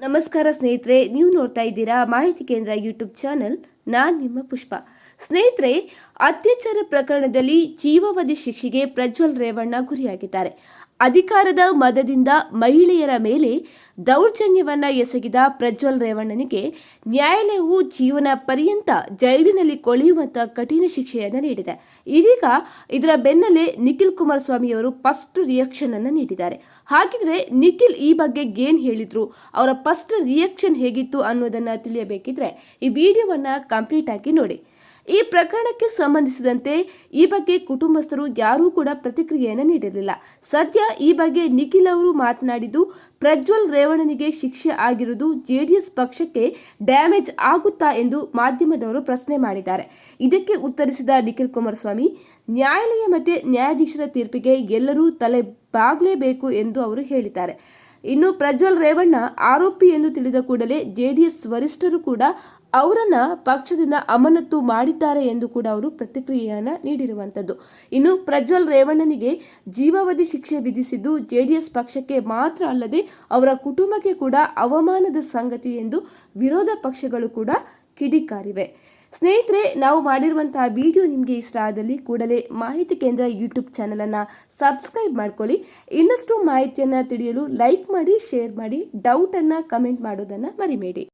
ನಮಸ್ಕಾರ ಸ್ನೇಹಿತರೆ ನೀವು ನೋಡ್ತಾ ಇದ್ದೀರಾ ಮಾಹಿತಿ ಕೇಂದ್ರ ಯೂಟ್ಯೂಬ್ ಚಾನೆಲ್ ನಾನು ನಿಮ್ಮ ಪುಷ್ಪ. ಸ್ನೇಹಿತರೆ, ಅತ್ಯಾಚಾರ ಪ್ರಕರಣದಲ್ಲಿ ಜೀವಾವಧಿ ಶಿಕ್ಷೆಗೆ ಪ್ರಜ್ವಲ್ ರೇವಣ್ಣ ಗುರಿಯಾಗಿದ್ದಾರೆ. ಅಧಿಕಾರದ ಮದದಿಂದ ಮಹಿಳೆಯರ ಮೇಲೆ ದೌರ್ಜನ್ಯವನ್ನ ಎಸಗಿದ ಪ್ರಜ್ವಲ್ ರೇವಣ್ಣನಿಗೆ ನ್ಯಾಯಾಲಯವು ಜೀವನ ಪರ್ಯಂತ ಜೈಲಿನಲ್ಲಿ ಕೊಳೆಯುವಂತಹ ಕಠಿಣ ಶಿಕ್ಷೆಯನ್ನು ನೀಡಿದೆ. ಇದೀಗ ಇದರ ಬೆನ್ನಲ್ಲೇ ನಿಖಿಲ್ ಕುಮಾರಸ್ವಾಮಿಯವರು ಫಸ್ಟ್ ರಿಯಾಕ್ಷನ್ ಅನ್ನು ನೀಡಿದ್ದಾರೆ. ಹಾಗಿದ್ರೆ ನಿಖಿಲ್ ಈ ಬಗ್ಗೆ ಏನ್ ಹೇಳಿದ್ರು? ಅವರ ಫಸ್ಟ್ ರಿಯಾಕ್ಷನ್ ಹೇಗಿತ್ತು ಅನ್ನೋದನ್ನ ತಿಳಿಯಬೇಕಿದ್ರೆ ಈ ವಿಡಿಯೋವನ್ನ ಕಂಪ್ಲೀಟ್ ಆಗಿ ನೋಡಿ. ಈ ಪ್ರಕರಣಕ್ಕೆ ಸಂಬಂಧಿಸಿದಂತೆ ಈ ಬಗ್ಗೆ ಕುಟುಂಬಸ್ಥರು ಯಾರೂ ಕೂಡ ಪ್ರತಿಕ್ರಿಯೆಯನ್ನು ನೀಡಿರಲಿಲ್ಲ. ಸದ್ಯ ಈ ಬಗ್ಗೆ ನಿಖಿಲ್ ಅವರು ಮಾತನಾಡಿದ್ದು, ಪ್ರಜ್ವಲ್ ರೇವಣ್ಣನಿಗೆ ಶಿಕ್ಷೆ ಆಗಿರುವುದು ಜೆಡಿಎಸ್ ಪಕ್ಷಕ್ಕೆ ಡ್ಯಾಮೇಜ್ ಆಗುತ್ತಾ ಎಂದು ಮಾಧ್ಯಮದವರು ಪ್ರಶ್ನೆ ಮಾಡಿದ್ದಾರೆ. ಇದಕ್ಕೆ ಉತ್ತರಿಸಿದ ನಿಖಿಲ್ ಕುಮಾರಸ್ವಾಮಿ, ನ್ಯಾಯಾಲಯ ಮತ್ತೆ ನ್ಯಾಯಾಧೀಶರ ತೀರ್ಪಿಗೆ ಎಲ್ಲರೂ ತಲೆ ಬಾಗಲೇಬೇಕು ಎಂದು ಅವರು ಹೇಳಿದ್ದಾರೆ. ಇನ್ನು ಪ್ರಜ್ವಲ್ ರೇವಣ್ಣ ಆರೋಪಿ ಎಂದು ತಿಳಿದ ಕೂಡಲೇ ಜೆಡಿಎಸ್ ವರಿಷ್ಠರು ಕೂಡ ಅವರನ್ನ ಪಕ್ಷದಿಂದ ಅಮಾನತು ಮಾಡಿದ್ದಾರೆ ಎಂದು ಕೂಡ ಅವರು ಪ್ರತಿಕ್ರಿಯೆಯನ್ನು ನೀಡಿರುವಂತದ್ದು ಇನ್ನು ಪ್ರಜ್ವಲ್ ರೇವಣ್ಣನಿಗೆ ಜೀವಾವಧಿ ಶಿಕ್ಷೆ ವಿಧಿಸಿದ್ದು ಜೆಡಿಎಸ್ ಪಕ್ಷಕ್ಕೆ ಮಾತ್ರ ಅಲ್ಲದೆ ಅವರ ಕುಟುಂಬಕ್ಕೆ ಕೂಡ ಅವಮಾನದ ಸಂಗತಿ ಎಂದು ವಿರೋಧ ಪಕ್ಷಗಳು ಕೂಡ ಕಿಡಿಕಾರಿವೆ. ಸ್ನೇಹಿತರೆ, ನಾವು ಮಾಡಿರುವಂತಹ ವಿಡಿಯೋ ನಿಮಗೆ ಇಷ್ಟ ಆದಲ್ಲಿ ಕೂಡಲೇ ಮಾಹಿತಿ ಕೇಂದ್ರ ಯೂಟ್ಯೂಬ್ ಚಾನಲನ್ನು ಸಬ್ಸ್ಕ್ರೈಬ್ ಮಾಡ್ಕೊಳ್ಳಿ. ಇನ್ನಷ್ಟು ಮಾಹಿತಿಯನ್ನು ತಿಳಿಯಲು ಲೈಕ್ ಮಾಡಿ ಶೇರ್ ಮಾಡಿ ಡೌಟನ್ನು ಕಮೆಂಟ್ ಮಾಡೋದನ್ನು ಮರಿಬೇಡಿ.